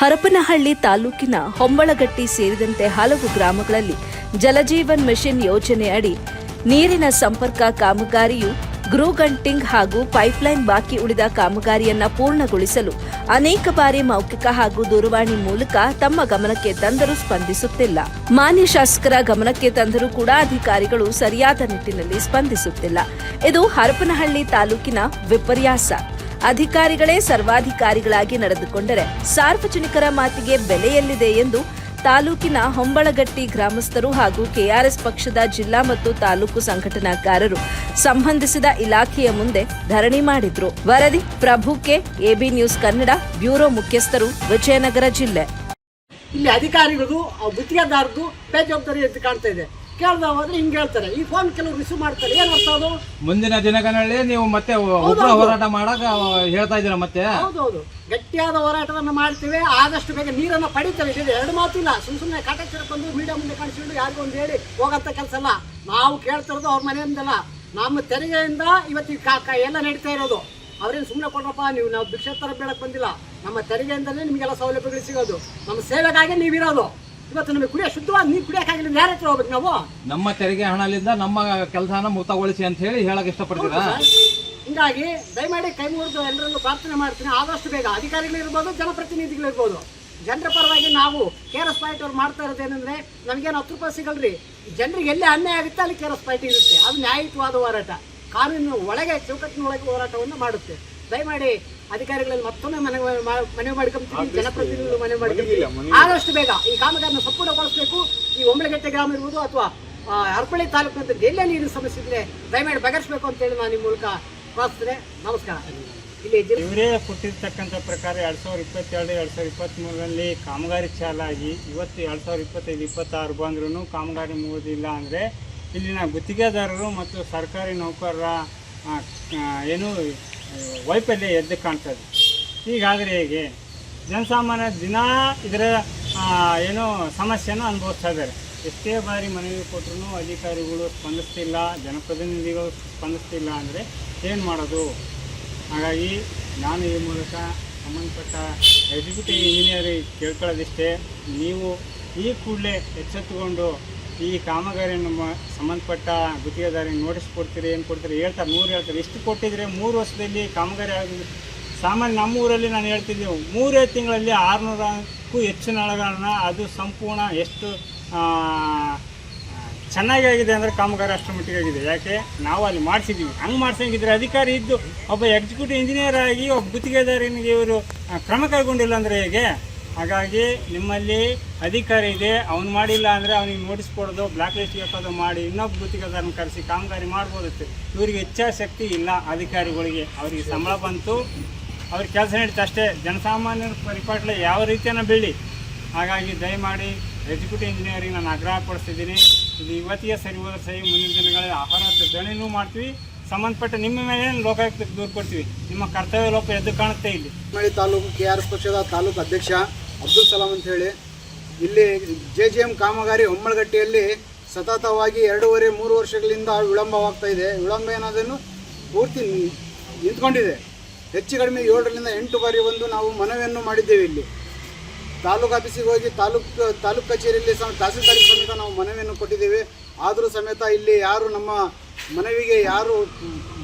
ಹರಪನಹಳ್ಳಿ ತಾಲೂಕಿನ ಹೊಂಬಳಗಟ್ಟಿ ಸೇರಿದಂತೆ ಹಲವು ಗ್ರಾಮಗಳಲ್ಲಿ ಜಲಜೀವನ್ ಮಿಷನ್ ಯೋಜನೆ ಅಡಿ ನೀರಿನ ಸಂಪರ್ಕ ಕಾಮಗಾರಿಯು ಗ್ರೂಗಂಟಿಂಗ್ ಹಾಗೂ ಪೈಪ್ಲೈನ್ ಬಾಕಿ ಉಳಿದ ಕಾಮಗಾರಿಯನ್ನ ಪೂರ್ಣಗೊಳಿಸಲು ಅನೇಕ ಬಾರಿ ಮೌಖಿಕ ಹಾಗೂ ದೂರವಾಣಿ ಮೂಲಕ ತಮ್ಮ ಗಮನಕ್ಕೆ ತಂದರೂ ಸ್ಪಂದಿಸುತ್ತಿಲ್ಲ. ಮಾನ್ಯ ಶಾಸಕರ ಗಮನಕ್ಕೆ ತಂದರೂ ಕೂಡ ಅಧಿಕಾರಿಗಳು ಸರಿಯಾದ ನಿಟ್ಟಿನಲ್ಲಿ ಸ್ಪಂದಿಸುತ್ತಿಲ್ಲ. ಇದು ಹರಪನಹಳ್ಳಿ ತಾಲೂಕಿನ ವಿಪರ್ಯಾಸ. ಅಧಿಕಾರಿಗಳೇ ಸರ್ವಾಧಿಕಾರಿಗಳಾಗಿ ನಡೆದುಕೊಂಡರೆ ಸಾರ್ವಜನಿಕರ ಮಾತಿಗೆ ಬೆಲೆಯಲ್ಲಿದೆ ಎಂದು ತಾಲೂಕಿನ ಹೊಂಬಳಗಟ್ಟಿ ಗ್ರಾಮಸ್ಥರು ಹಾಗೂ ಕೆಆರ್ಎಸ್ ಪಕ್ಷದ ಜಿಲ್ಲಾ ಮತ್ತು ತಾಲೂಕು ಸಂಘಟನಾಕಾರರು ಸಂಬಂಧಿಸಿದ ಇಲಾಖೆಯ ಮುಂದೆ ಧರಣಿ ಮಾಡಿದ್ರು. ವರದಿ Prabhu K, AB news Kannada, bureau ಮುಖ್ಯಸ್ಥರು, ವಿಜಯನಗರ ಜಿಲ್ಲೆ. ಇಲ್ಲಿ ಅಧಿಕಾರಿಗಳು ಗುತ್ತಿಗೆದಾರದ್ದು ಬೇಜವಾಬ್ದಾರಿ ಅಂತ ಕಾಣ್ತಾ ಇದೆ. ಕೇಳ್ದ ಹೋದ್ರೆ ಹಿಂಗೆ ಹೇಳ್ತಾರೆ. ಈ ಫೋನ್ ಕೆಲವರು ರಿಸೀವ್ ಮಾಡ್ತಾರೆ. ಏನು ಅರ್ಥ ಅದು? ಮುಂದಿನ ದಿನಗಳಲ್ಲಿ ನೀವು ಮತ್ತೆ ಉಗ್ರ ಹೋರಾಟ ಮಾಡಕ್ ಹೇಳ್ತಾ ಇದ್ದೀರಾ ಮತ್ತೆ? ಹೌದೌದು. ಗಟ್ಟಿಯಾದ ಹೋರಾಟವನ್ನು ಮಾಡ್ತೀವಿ. ಆದಷ್ಟು ಬೇಗ ನೀರನ್ನು ಪಡಿತಾರೆ ಇದು ಎರಡು ಮಾತಿಲ್ಲ. ಸುಮ್ ಸುಮ್ಮನೆ ಕಾಟಾಚಾರ ಬಂದು ಮೀಡಿಯಾ ಮುಂದೆ ಕಾಣಿಸ್ಕೊಂಡು ಯಾರಿಗೂ ಒಂದು ಹೇಳಿ ಹೋಗಂತ ಕೆಲಸ ಅಲ್ಲ. ನಾವು ಕೇಳ್ತಿರೋದು ಅವ್ರ ಮನೆಯಿಂದಲ್ಲ. ನಮ್ಮ ತೆರಿಗೆಯಿಂದ ಇವತ್ತಿನ ಕಾಕ ಎಲ್ಲ ನಡೀತಾ ಇರೋದು. ಅವ್ರೇನು ಸುಮ್ಮನೆ ಕೊಡ್ರಪ್ಪ ನೀವು ನಾವು ಭಿಕ್ಷೆ ತರ ಬೇಡಕ್ಕೆ ಬಂದಿಲ್ಲ. ನಮ್ಮ ತೆರಿಗೆಯಿಂದಲೇ ನಿಮಗೆಲ್ಲ ಸೌಲಭ್ಯಗಳು ಸಿಗೋದು. ನಮ್ಮ ಸೇವೆಗಾಗಿ ನೀವಿರೋದು. ಇವತ್ತು ನಮಗೆ ಕುಡಿಯೋ ಶುದ್ಧವಾದ ನೀರು ಕುಡಿಯೋಕ್ಕಾಗಿಲ್ಲ ಯಾರ ಹತ್ರ ಹೋಗ್ಬೇಕು ನಾವು? ನಮ್ಮ ತೆರಿಗೆ ಹಣದಿಂದ ನಮ್ಮ ಕೆಲಸನ ಮುಕ್ತಗೊಳಿಸಿ ಅಂತ ಹೇಳಿ ಹೇಳಕ್ ಇಷ್ಟಪಡ್ತೀರಾ? ಹಿಂಗಾಗಿ ದಯಮಾಡಿ ಕೈ ಮುಗಿದು ಎಲ್ಲರಲ್ಲೂ ಪ್ರಾರ್ಥನೆ ಮಾಡ್ತೀನಿ. ಆದಷ್ಟು ಬೇಗ. ಅಧಿಕಾರಿಗಳಿರ್ಬೋದು ಜನಪ್ರತಿನಿಧಿಗಳಿರ್ಬೋದು ಜನರ ಪರವಾಗಿ ನಾವು ಕೆ ಆರ್ ಎಸ್ ಪಾಯಿಂಟ್ ಅವ್ರು ಮಾಡ್ತಾ ಇರೋದೇನೆಂದ್ರೆ ನಮ್ಗೇನು ಹತ್ತು ರೂಪಾಯಿ ಸಿಗಲ್ರಿ. ಜನರಿಗೆ ಎಲ್ಲಿ ಅನ್ಯಾಯ ಆಗುತ್ತೆ ಅಲ್ಲಿ ಕೆ ಆರ್ ಎಸ್ ಪಾಯಿಂಟ್ ಇರುತ್ತೆ. ಅದು ನ್ಯಾಯಯುತವಾದ ಹೋರಾಟ. ಕಾನೂನಿನ ಒಳಗೆ ಚೌಕಟ್ಟಿನ ಒಳಗೆ ಹೋರಾಟವನ್ನು ಮಾಡುತ್ತೆ. ದಯಮಾಡಿ ಅಧಿಕಾರಿಗಳಲ್ಲಿ ಮತ್ತೊಮ್ಮೆ ಮನೆ ಮನವಿ ಮಾಡ್ಕೊಂತೀವಿ ಜನಪ್ರತಿನಿಧಿಗಳು ಮನವಿ ಮಾಡ್ಕೊಂತೀವಿ ಆದಷ್ಟು ಬೇಗ ಈ ಕಾಮಗಾರಿನ ಸಂಪೂರ್ಣಗೊಳಿಸಬೇಕು ಈ ಒಂಬಳಗಟ್ಟೆ ಗ್ರಾಮ ಇರ್ಬೋದು ಅಥವಾ ಅರ್ಪಳಿ ಹರಪಳ್ಳಿ ತಾಲೂಕಿನಂತ ಎಲ್ಲೇ ನೀರಿನ ಸಮಸ್ಯೆ ಇದ್ರೆ ದಯಮಾಡಿ ಬಗೆಹರಿಸಬೇಕು ಅಂತೇಳಿ ನಾನು ನಿಮ್ಮ ಮೂಲಕ ಪ್ರಾರ್ಥನೆ ನಮಸ್ಕಾರ. ಇವರೇ ಕೊಟ್ಟಿರ್ತಕ್ಕಂಥ ಪ್ರಕಾರ ಎರಡು ಸಾವಿರದ ಇಪ್ಪತ್ತೆರಡು ಎರಡು ಸಾವಿರದ ಇಪ್ಪತ್ತ್ಮೂರರಲ್ಲಿ ಕಾಮಗಾರಿ ಚಾಲಾಗಿ ಇವತ್ತು ಎರಡು ಸಾವಿರದ ಇಪ್ಪತ್ತೈದು ಇಪ್ಪತ್ತಾರು ಬಂದ್ರೂ ಕಾಮಗಾರಿ ಮುಗಿದಿಲ್ಲ ಅಂದರೆ ಇಲ್ಲಿನ ಗುತ್ತಿಗೆದಾರರು ಮತ್ತು ಸರ್ಕಾರಿ ನೌಕರರ ಏನು ವೈಫಲ್ಯ ಎದ್ದು ಕಾಣ್ತದೆ. ಹೀಗಾದರೆ ಹೇಗೆ? ಜನಸಾಮಾನ್ಯ ದಿನ ಇದರ ಏನೋ ಸಮಸ್ಯೆನ ಅನುಭವಿಸ್ತಾ ಇದ್ದಾರೆ. ಎಷ್ಟೇ ಬಾರಿ ಮನವಿ ಕೊಟ್ಟರು ಅಧಿಕಾರಿಗಳು ಸ್ಪಂದಿಸ್ತಿಲ್ಲ, ಜನಪ್ರತಿನಿಧಿಗಳು ಸ್ಪಂದಿಸ್ತಿಲ್ಲ ಅಂದರೆ ಏನು ಮಾಡೋದು? ಹಾಗಾಗಿ ನಾನು ಈ ಮೂಲಕ ಸಂಬಂಧಪಟ್ಟ ಎಕ್ಸಿಕ್ಯೂಟಿವ್ ಇಂಜಿನಿಯರಿಗೆ ಕೇಳ್ಕೊಳ್ಳೋದಿಷ್ಟೇ. ನೀವು ಈ ಕೂಡಲೇ ಎಚ್ಚೆತ್ತುಕೊಂಡು ಈ ಕಾಮಗಾರಿಯನ್ನು ಸಂಬಂಧಪಟ್ಟ ಗುತ್ತಿಗೆದಾರಿಗೆ ನೋಟಿಸ್ ಕೊಡ್ತೀರಿ, ಏನು ಕೊಡ್ತೀರಿ, ಹೇಳ್ತಾರೆ ಮೂರು ಹೇಳ್ತಾರೆ. ಎಷ್ಟು ಕೊಟ್ಟಿದ್ರೆ ಮೂರು ವರ್ಷದಲ್ಲಿ ಕಾಮಗಾರಿ ಆಗಿದೆ ಸಾಮಾನ್ಯ ನಮ್ಮ ಊರಲ್ಲಿ ನಾನು ಹೇಳ್ತಿದ್ದೆ, ಮೂರೇ ತಿಂಗಳಲ್ಲಿ ಆರುನೂರಕ್ಕೂ ಹೆಚ್ಚು ನಳಗಳನ್ನ ಅದು ಸಂಪೂರ್ಣ ಎಷ್ಟು ಚೆನ್ನಾಗಿ ಆಗಿದೆ ಅಂದರೆ ಕಾಮಗಾರಿ ಅಷ್ಟು ಮಟ್ಟಿಗೆ ಆಗಿದೆ. ಯಾಕೆ? ನಾವು ಅಲ್ಲಿ ಮಾಡಿಸಿದ್ದೀವಿ ಹಂಗೆ ಮಾಡ್ಸಂಗಿದ್ರೆ ಅಧಿಕಾರಿ ಇದ್ದು ಒಬ್ಬ ಎಕ್ಸಿಕ್ಯೂಟಿವ್ ಇಂಜಿನಿಯರ್ ಆಗಿ ಒಬ್ಬ ಗುತ್ತಿಗೆದಾರನಿಗೆ ಇವರು ಕ್ರಮ ಕೈಗೊಂಡಿಲ್ಲ ಅಂದರೆ ಹೇಗೆ? ಹಾಗಾಗಿ ನಿಮ್ಮಲ್ಲಿ ಅಧಿಕಾರಿ ಇದೆ, ಅವ್ನು ಮಾಡಿಲ್ಲ ಅಂದರೆ ಅವನಿಗೆ ನೋಟಿಸ್ ಕೊಡೋದು ಬ್ಲ್ಯಾಕ್ ಲಿಸ್ಟ್ ಹಾಕೋದು ಮಾಡಿ, ಇನ್ನೊಬ್ಬ ಗುತ್ತಿಗೆದಾರನ ಕರೆಸಿ ಕಾಮಗಾರಿ ಮಾಡ್ಬೋದಿತ್ತು ಇವರಿಗೆ ಇಚ್ಛಾಶಕ್ತಿ ಇಲ್ಲ ಅಧಿಕಾರಿಗಳಿಗೆ. ಅವರಿಗೆ ಸಂಬಳ ಬಂತು. ಅವ್ರ ಕೆಲಸ ನಡೀತು ಅಷ್ಟೇ. ಜನಸಾಮಾನ್ಯರ ಪರಿಪಾಟ್ಲೆ ಯಾವ ರೀತಿಯನ್ನು ಬೀಳಿ? ಹಾಗಾಗಿ ದಯಮಾಡಿ ಎಕ್ಸಿಕ್ಯೂಟಿವ್ ಇಂಜಿನಿಯರಿಂಗ್ ನಾನು ಆಗ್ರಹ ಪಡಿಸ್ತಿದ್ದೀನಿ ಇದು ಇವತ್ತಿಗೆ ಸರಿ ಹೋದ್ರೆ ಸರಿ, ಮುಂದಿನ ದಿನಗಳಲ್ಲಿ ಆಹಾರ ದಣಿನೂ ಮಾಡ್ತೀವಿ. ಸಂಬಂಧಪಟ್ಟ ನಿಮ್ಮ ಮೇಲೆ ಲೋಕಾಯುಕ್ತಕ್ಕೆ ದೂರು ಕೊಡ್ತೀವಿ? ನಿಮ್ಮ ಕರ್ತವ್ಯ ಲೋಪ ಎದ್ದು ಕಾಣುತ್ತೆ ಇಲ್ಲಿ. ತಾಲೂಕು ಕೆ ಆರ್ ಪಕ್ಷದ ತಾಲೂಕು ಅಧ್ಯಕ್ಷ ಅಬ್ದುಲ್ ಸಲಾಂ ಅಂತ ಹೇಳಿ, ಇಲ್ಲಿ ಜೆ ಜಿ ಎಂ ಕಾಮಗಾರಿ ಹೊಮ್ಮಳಗಟ್ಟಿಯಲ್ಲಿ ಸತತವಾಗಿ ಎರಡೂವರೆ, ಮೂರು ವರ್ಷಗಳಿಂದ ವಿಳಂಬವಾಗ್ತಾ ಇದೆ. ವಿಳಂಬ ಏನಾದನ್ನು ಪೂರ್ತಿ ನಿಂತ್ಕೊಂಡಿದೆ. ಹೆಚ್ಚು ಕಡಿಮೆ ಏಳರಿಂದ ಎಂಟು ಬಾರಿ ಬಂದು ನಾವು ಮನವಿಯನ್ನು ಮಾಡಿದ್ದೇವೆ ಇಲ್ಲಿ. ತಾಲೂಕು ಆಫೀಸಿಗೆ ಹೋಗಿ ತಾಲೂಕು ತಾಲೂಕು ಕಚೇರಿಯಲ್ಲಿ ಸಹ ತಹಸೀಲ್ದಾರಿಗೆ ಸಮೇತ ನಾವು ಮನವಿಯನ್ನು ಕೊಟ್ಟಿದ್ದೇವೆ. ಆದರೂ ಸಮೇತ ಇಲ್ಲಿ ಯಾರು ನಮ್ಮ ಮನವಿಗೆ ಯಾರು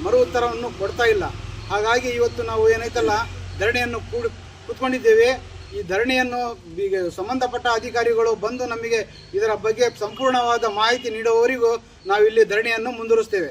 ಮರು ಉತ್ತರವನ್ನು ಕೊಡ್ತಾ ಇಲ್ಲ. ಹಾಗಾಗಿ ಇವತ್ತು ನಾವು ಏನೈತಲ್ಲ ಧರಣಿಯನ್ನು ಕೂಡಿ ಕೂತ್ಕೊಂಡಿದ್ದೇವೆ. ಈ ಧರಣಿಯನ್ನು ಸಂಬಂಧಪಟ್ಟ ಅಧಿಕಾರಿಗಳು ಬಂದು ನಮಗೆ ಇದರ ಬಗ್ಗೆ ಸಂಪೂರ್ಣವಾದ ಮಾಹಿತಿ ನೀಡುವವರಿಗೂ ನಾವು ಇಲ್ಲಿ ಧರಣಿಯನ್ನು ಮುಂದುವರಿಸ್ತೇವೆ